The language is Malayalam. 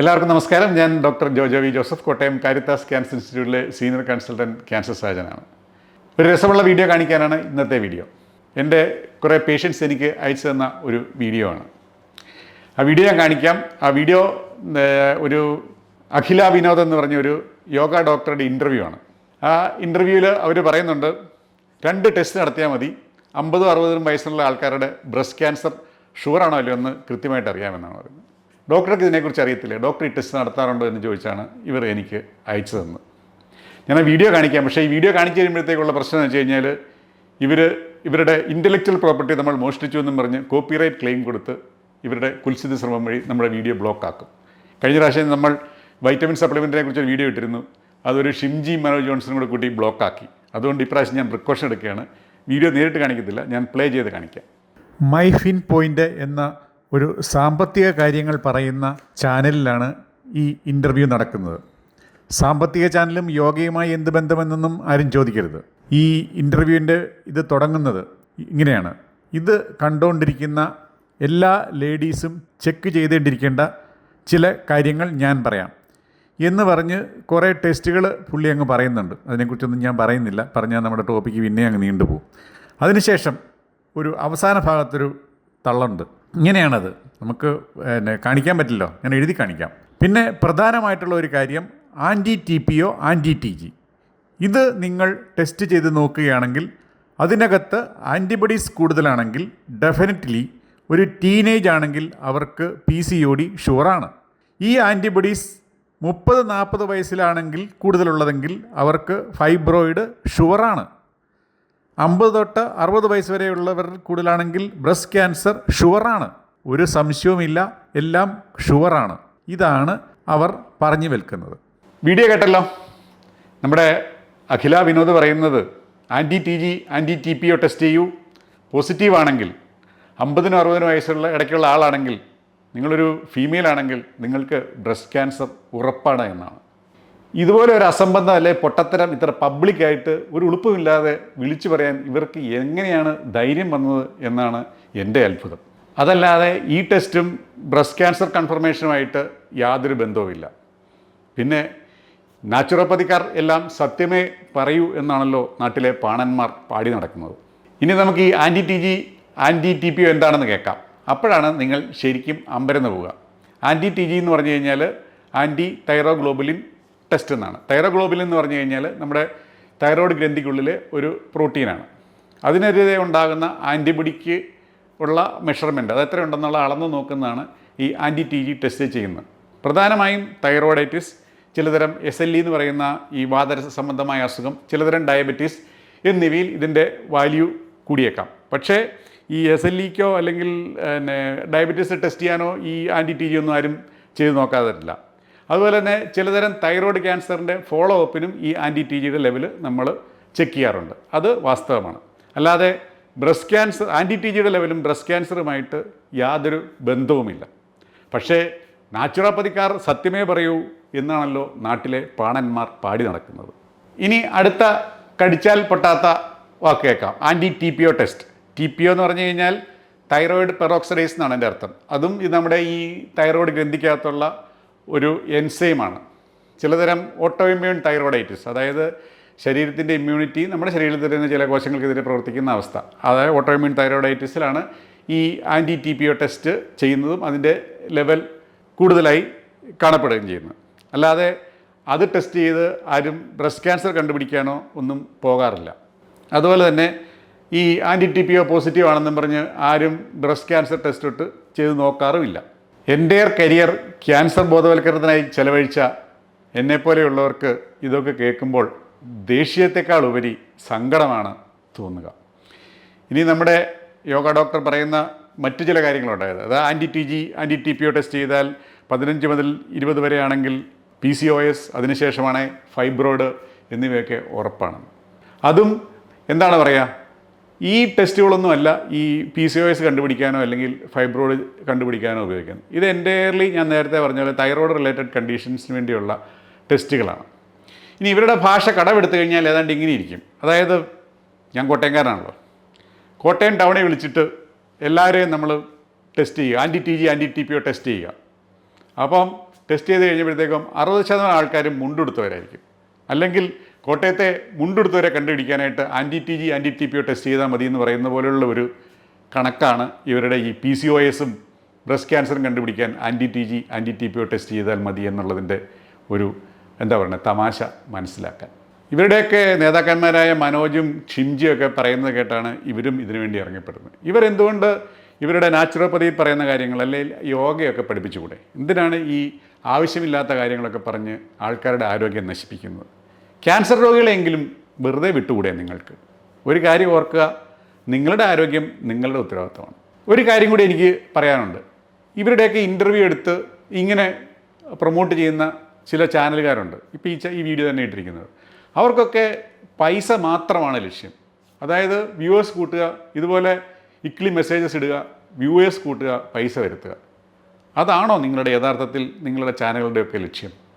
എല്ലാവർക്കും നമസ്കാരം. ഞാൻ doctor Jojo V Joseph Kottayam Caritas cancer ഇൻസ്റ്റിറ്റ്യൂട്ടിലെ സീനിയർ കൺസൾട്ടന്റ് ക്യാൻസർ സർജനാണ്. ഒരു രസമുള്ള വീഡിയോ കാണിക്കാനാണ് ഇന്നത്തെ വീഡിയോ. എന്റെ കുറേ പേഷ്യൻസ് എനിക്ക് അയച്ചു തന്ന ഒരു വീഡിയോ ആണ്. ആ വീഡിയോ ഞാൻ കാണിക്കാം. ആ വീഡിയോ ഒരു അഖില വിനോദ് എന്ന് പറഞ്ഞ ഒരു യോഗ ഡോക്ടറുടെ ഇന്റർവ്യൂ ആണ്. ആ ഇന്റർവ്യൂവിൽ അവർ പറയുന്നുണ്ട് രണ്ട് ടെസ്റ്റ് നടത്തിയാൽ മതി. അമ്പതും അറുപതും വയസ്സുള്ള ആൾക്കാരുടെ ബ്രസ്റ്റ് ക്യാൻസർ ഷുവറാണോ അല്ലയോ എന്ന് കൃത്യമായിട്ട് അറിയാമെന്നാണ് പറയുന്നത്. ഡോക്ടർക്ക് ഇതിനെക്കുറിച്ച് അറിയത്തില്ല? ഡോക്ടർ ഈ ടെസ്റ്റ് നടത്താറുണ്ടോ എന്ന് ചോദിച്ചാണ് ഇവർ എനിക്ക് അയച്ചു തന്നത്. ഞാൻ ആ വീഡിയോ കാണിക്കാം. പക്ഷേ ഈ വീഡിയോ കാണിച്ചു കഴിയുമ്പോഴത്തേക്കുള്ള പ്രശ്നം എന്ന് വെച്ച് കഴിഞ്ഞാൽ ഇവർ ഇവരുടെ ഇന്റലക്ച്വൽ പ്രോപ്പർട്ടി നമ്മൾ മോഷ്ടിച്ചു എന്നും പറഞ്ഞ് കോപ്പിറൈറ്റ് ക്ലെയിം കൊടുത്ത് ഇവരുടെ കുൽസിത ശ്രമം വഴി നമ്മുടെ വീഡിയോ ബ്ലോക്ക് ആക്കും. കഴിഞ്ഞ പ്രാവശ്യം നമ്മൾ വൈറ്റമിൻ സപ്ലിമെന്റിനെ കുറിച്ച് ഒരു വീഡിയോ ഇട്ടിരുന്നു. അതൊരു ഷിംജി മനോജ് ജോൺസണും കൂടെ കൂട്ടി ബ്ലോക്ക് ആക്കി. അതുകൊണ്ട് ഇപ്രാവശ്യം ഞാൻ പ്രിക്കോഷൻ എടുക്കുകയാണ്. വീഡിയോ നേരിട്ട് കാണിക്കത്തില്ല. ഞാൻ പ്ലേ ചെയ്ത് കാണിക്കാം. മൈ ഫിൻ പോയിന്റ് എന്ന ഒരു സാമ്പത്തിക കാര്യങ്ങൾ പറയുന്ന ചാനലിലാണ് ഈ ഇന്റർവ്യൂ നടക്കുന്നത്. സാമ്പത്തിക ചാനലും യോഗയുമായി എന്ത് ബന്ധമെന്നൊന്നും ആരും ചോദിക്കരുത്. ഈ ഇന്റർവ്യൂവിന്റെ ഇത് തുടങ്ങുന്നത് ഇങ്ങനെയാണ്. ഇത് കണ്ടുകൊണ്ടിരിക്കുന്ന എല്ലാ ലേഡീസും ചെക്ക് ചെയ്തേണ്ടിരിക്കേണ്ട ചില കാര്യങ്ങൾ ഞാൻ പറയാം. എന്ന് പറഞ്ഞ് കുറേ ടെസ്റ്റുകൾ പുള്ളി അങ്ങ് പറയുന്നുണ്ട്. അതിനെക്കുറിച്ചൊന്നും ഞാൻ പറയുന്നില്ല. പറഞ്ഞാൽ നമ്മുടെ ടോപ്പിക്ക് പിന്നെ അങ്ങ് നീണ്ടുപോകും. അതിനുശേഷം ഒരു അവസാന ഭാഗത്തൊരു തള്ളുണ്ട്. ഇങ്ങനെയാണത്. നമുക്ക് പിന്നെ കാണിക്കാൻ പറ്റില്ലോ. ഞാൻ എഴുതി കാണിക്കാം. പിന്നെ പ്രധാനമായിട്ടുള്ള ഒരു കാര്യം anti T P O anti T G. ഇത് നിങ്ങൾ ടെസ്റ്റ് ചെയ്ത് നോക്കുകയാണെങ്കിൽ അതിനകത്ത് ആന്റിബോഡീസ് കൂടുതലാണെങ്കിൽ ഡെഫിനറ്റ്ലി ഒരു ടീനേജ് ആണെങ്കിൽ അവർക്ക് പി സി ഒ ഡി ഷുവറാണ്. ഈ ആന്റിബോഡീസ് മുപ്പത് നാൽപ്പത് വയസ്സിലാണെങ്കിൽ കൂടുതലുള്ളതെങ്കിൽ അവർക്ക് ഫൈബ്രോയിഡ് ഷുവറാണ്. അമ്പത് തൊട്ട് അറുപത് വയസ്സ് വരെയുള്ളവർ കൂടുതലാണെങ്കിൽ ബ്രസ്റ്റ് ക്യാൻസർ ഷുവറാണ്. ഒരു സംശയവുമില്ല. എല്ലാം ഷുവറാണ്. ഇതാണ് അവർ പറഞ്ഞു വെൽക്കുന്നത് വീഡിയോ കേട്ടല്ലോ. നമ്മുടെ അഖില വിനോദ് പറയുന്നത് anti T G anti T P O test ചെയ്യൂ. പോസിറ്റീവ് ആണെങ്കിൽ അമ്പതിനും അറുപതിനും വയസ്സുള്ള ഇടയ്ക്കുള്ള ആളാണെങ്കിൽ നിങ്ങളൊരു ഫീമെയിൽ ആണെങ്കിൽ നിങ്ങൾക്ക് ബ്രസ്റ്റ് ക്യാൻസർ ഉറപ്പാണ് എന്നാണ്. ഇതുപോലെ ഒരു അസംബന്ധം അല്ലെ? പൊട്ടത്തരം ഇത്ര പബ്ലിക്കായിട്ട് ഒരു ഉളുപ്പുമില്ലാതെ വിളിച്ചു പറയാൻ ഇവർക്ക് എങ്ങനെയാണ് ധൈര്യം വന്നത് എന്നാണ് എന്റെ അത്ഭുതം. അതല്ലാതെ ഈ ടെസ്റ്റും ബ്രസ്റ്റ് ക്യാൻസർ കൺഫർമേഷനുമായിട്ട് യാതൊരു ബന്ധവുമില്ല. പിന്നെ നാച്ചുറോപ്പതിക്കാർ എല്ലാം സത്യമേ പറയൂ എന്നാണല്ലോ നാട്ടിലെ പാണന്മാർ പാടി നടക്കുന്നത്. ഇനി നമുക്ക് ഈ anti T G anti T P എന്താണെന്ന് കേൾക്കാം. അപ്പോഴാണ് നിങ്ങൾ ശരിക്കും അമ്പരന്ന് പോവുക. ആന്റി ടി ജി എന്ന് പറഞ്ഞു കഴിഞ്ഞാൽ ആന്റി തൈറോഗ്ലോബുലിൻ ടെസ്റ്റ് എന്നാണ്. തൈറോഗ്ലോബിൻ എന്ന് പറഞ്ഞു കഴിഞ്ഞാൽ നമ്മുടെ തൈറോയ്ഡ് ഗ്രന്ഥിക്കുള്ളിലെ ഒരു പ്രോട്ടീനാണ്. അതിനെതിരെ ഉണ്ടാകുന്ന ആന്റിബോഡിക്ക് ഉള്ള മെഷർമെന്റ് അത് എത്ര ഉണ്ടെന്നുള്ള അളന്ന് നോക്കുന്നതാണ് ഈ ആന്റി ടി ജി ടെസ്റ്റ് ചെയ്യുന്നത്. പ്രധാനമായും തൈറോയിഡൈറ്റിസ് ചിലതരം എസ് എൽ ഇ എന്ന് പറയുന്ന ഈ വാതര സംബന്ധമായ അസുഖം ചിലതരം ഡയബറ്റീസ് എന്നിവയിൽ ഇതിന്റെ വാല്യൂ കൂടിയേക്കാം. പക്ഷേ ഈ എസ് എൽ ഇക്കോ അല്ലെങ്കിൽ പിന്നെ ഡയബറ്റീസ് ടെസ്റ്റ് ചെയ്യാനോ ഈ ആന്റി ടി ജി ഒന്നും ആരും ചെയ്ത് നോക്കാതില്ല അതുപോലെ തന്നെ ചിലതരം തൈറോയ്ഡ് ക്യാൻസറിന്റെ ഫോളോ അപ്പിനും ഈ ആന്റി ടി ജിയുടെ ലെവൽ നമ്മൾ ചെക്ക് ചെയ്യാറുണ്ട്. അത് വാസ്തവമാണ്. അല്ലാതെ ബ്രസ്റ്റ് ക്യാൻസർ ആന്റി ടി ജിയുടെ ലെവലും ബ്രസ്റ്റ് ക്യാൻസറുമായിട്ട് യാതൊരു ബന്ധവുമില്ല. പക്ഷേ നാച്ചുറോപ്പതിക്കാർ സത്യമേ പറയൂ എന്നാണല്ലോ നാട്ടിലെ പാണന്മാർ പാടി നടക്കുന്നത്. ഇനി അടുത്ത കടിച്ചാൽ പൊട്ടാത്ത വാക്ക് കേൾക്കാം. Anti T P O test T P O എന്ന് പറഞ്ഞു കഴിഞ്ഞാൽ തൈറോയിഡ് പെറോക്സഡൈസ് എന്നാണ് എന്റെ അർത്ഥം. അതും ഇത് നമ്മുടെ ഈ തൈറോയിഡ് ഗ്രന്ഥിക്കകത്തുള്ള ഒരു എൻസൈമാണ്. ചിലതരം ഓട്ടോ ഇമ്മ്യൂൺ തൈറോയിഡൈറ്റിസ് അതായത് ശരീരത്തിന്റെ ഇമ്മ്യൂണിറ്റി നമ്മുടെ ശരീരത്തിൽ തന്നെ ചില കോശങ്ങൾക്കെതിരെ പ്രവർത്തിക്കുന്ന അവസ്ഥ. അതായത് ഓട്ടോ ഇമ്മ്യൂൺ തൈറോയിഡൈറ്റിസിലാണ് ഈ anti T P O test ചെയ്യുന്നതും അതിന്റെ ലെവൽ കൂടുതലായി കാണപ്പെടുകയും ചെയ്യുന്നത്. അല്ലാതെ അത് ടെസ്റ്റ് ചെയ്ത് ആരും ബ്രസ്റ്റ് ക്യാൻസർ കണ്ടുപിടിക്കാനോ ഒന്നും പോകാറില്ല. അതുപോലെ തന്നെ ഈ anti T P O positive ആണെന്നും പറഞ്ഞ് ആരും ബ്രസ്റ്റ് ക്യാൻസർ ടെസ്റ്റ് ഇട്ട് ചെയ്ത് നോക്കാറുമില്ല. എന്റെ കരിയർ ക്യാൻസർ ബോധവൽക്കരണത്തിനായി ചെലവഴിച്ച എന്നെപ്പോലെയുള്ളവർക്ക് ഇതൊക്കെ കേൾക്കുമ്പോൾ ദേഷ്യത്തെക്കാൾ ഉപരി സങ്കടമാണ് തോന്നുക. ഇനി നമ്മുടെ യോഗ ഡോക്ടർ പറയുന്ന മറ്റു ചില കാര്യങ്ങളുണ്ടായത്. അത് anti T G anti T P O test ചെയ്താൽ പതിനഞ്ച് മുതൽ ഇരുപത് വരെയാണെങ്കിൽ പി സി ഒ എസ് അതിനുശേഷമാണ് ഫൈബ്രോയിഡ് എന്നിവയൊക്കെ ഉറപ്പാണ്. അതും എന്താണ് പറയുക ഈ ടെസ്റ്റുകളൊന്നും അല്ല ഈ പി സി ഒ എസ് കണ്ടുപിടിക്കാനോ അല്ലെങ്കിൽ ഫൈബ്രോയിഡ് കണ്ടുപിടിക്കാനോ ഉപയോഗിക്കുന്നത്. ഇത് എന്റയർലി ഞാൻ നേരത്തെ പറഞ്ഞ പോലെ തൈറോയ്ഡ് റിലേറ്റഡ് കണ്ടീഷൻസിന് വേണ്ടിയുള്ള ടെസ്റ്റുകളാണ്. ഇനി ഇവരുടെ ഭാഷ കടമെടുത്തു കഴിഞ്ഞാൽ ഏതാണ്ട് ഇങ്ങനെ ഇരിക്കും. അതായത് ഞാൻ കോട്ടയംകാരനാണല്ലോ. കോട്ടയം ടൗണിൽ വിളിച്ചിട്ട് എല്ലാവരെയും നമ്മൾ ടെസ്റ്റ് ചെയ്യുക. Anti T G anti T P O test ചെയ്യുക. അപ്പം ടെസ്റ്റ് ചെയ്ത് കഴിഞ്ഞപ്പോഴത്തേക്കും അറുപത് ശതമാനം ആൾക്കാരും മുണ്ടെടുത്തവരായിരിക്കും. അല്ലെങ്കിൽ കോട്ടയത്തെ മുണ്ടെടുത്തവരെ കണ്ടുപിടിക്കാനായിട്ട് anti T G anti T P O test ചെയ്താൽ മതി എന്ന് പറയുന്ന പോലെയുള്ള ഒരു കണക്കാണ് ഇവരുടെ ഈ പി സി ഒ എസും ബ്രസ്റ്റ് ക്യാൻസറും കണ്ടുപിടിക്കാൻ anti T G anti T P O test ചെയ്താൽ മതി എന്നുള്ളതിന്റെ ഒരു എന്താ പറയുക തമാശ മനസ്സിലാക്കാൻ. ഇവരുടെയൊക്കെ നേതാക്കന്മാരായ മനോജും ഷിംജിയും ഒക്കെ പറയുന്നത് കേട്ടാണ് ഇവരും ഇതിനു വേണ്ടി ഇറങ്ങപ്പെടുന്നത്. ഇവരെന്തുകൊണ്ട് ഇവരുടെ നാച്ചുറോപ്പതിയിൽ പറയുന്ന കാര്യങ്ങൾ അല്ലെങ്കിൽ യോഗയൊക്കെ പഠിപ്പിച്ചുകൂടെ? എന്തിനാണ് ഈ ആവശ്യമില്ലാത്ത കാര്യങ്ങളൊക്കെ പറഞ്ഞ് ആൾക്കാരുടെ ആരോഗ്യം നശിപ്പിക്കുന്നത്? ക്യാൻസർ രോഗികളെങ്കിലും വെറുതെ വിട്ടുകൂടെ നിങ്ങൾക്ക്? ഒരു കാര്യം ഓർക്കുക നിങ്ങളുടെ ആരോഗ്യം നിങ്ങളുടെ ഉത്തരവാദിത്തമാണ്. ഒരു കാര്യം കൂടി എനിക്ക് പറയാനുണ്ട്. ഇവരുടെയൊക്കെ ഇന്റർവ്യൂ എടുത്ത് ഇങ്ങനെ പ്രൊമോട്ട് ചെയ്യുന്ന ചില ചാനലുകാരുണ്ട്. ഇപ്പോൾ ഈ ഈ വീഡിയോ തന്നെ ഇട്ടിരിക്കുന്നത്. അവർക്കൊക്കെ പൈസ മാത്രമാണ് ലക്ഷ്യം. അതായത് വ്യൂവേഴ്സ് കൂട്ടുക ഇതുപോലെ ഇക്ലി മെസ്സേജസ് ഇടുക വ്യൂവേഴ്സ് കൂട്ടുക പൈസ വരുത്തുക. അതാണോ നിങ്ങളുടെ യഥാർത്ഥത്തിൽ നിങ്ങളുടെ ചാനലുകളുടെയൊക്കെ ലക്ഷ്യം?